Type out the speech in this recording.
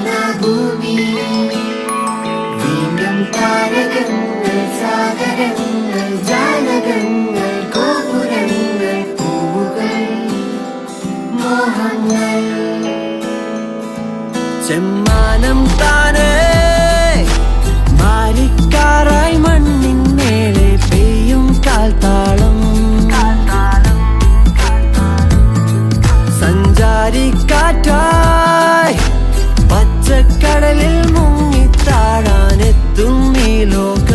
ചുവന്ന ഭൂമി. വീണ്ടും താരകങ്ങൾ സാഗരങ്ങൾ ജാലകങ്ങൾ ഗോപുരങ്ങൾ പൂവുകൾ മോഹങ്ങൾ. ചെമ്മാനം താനേ മാരിക്കാറായി മണ്ണിൻ മേലെ പെയ്യും കാൽത്താളം. സഞ്ചാരിക്കാറ്റായി ആഴക്കടലിൽ മുങ്ങിത്താഴാനെത്തും ഈ ലോകം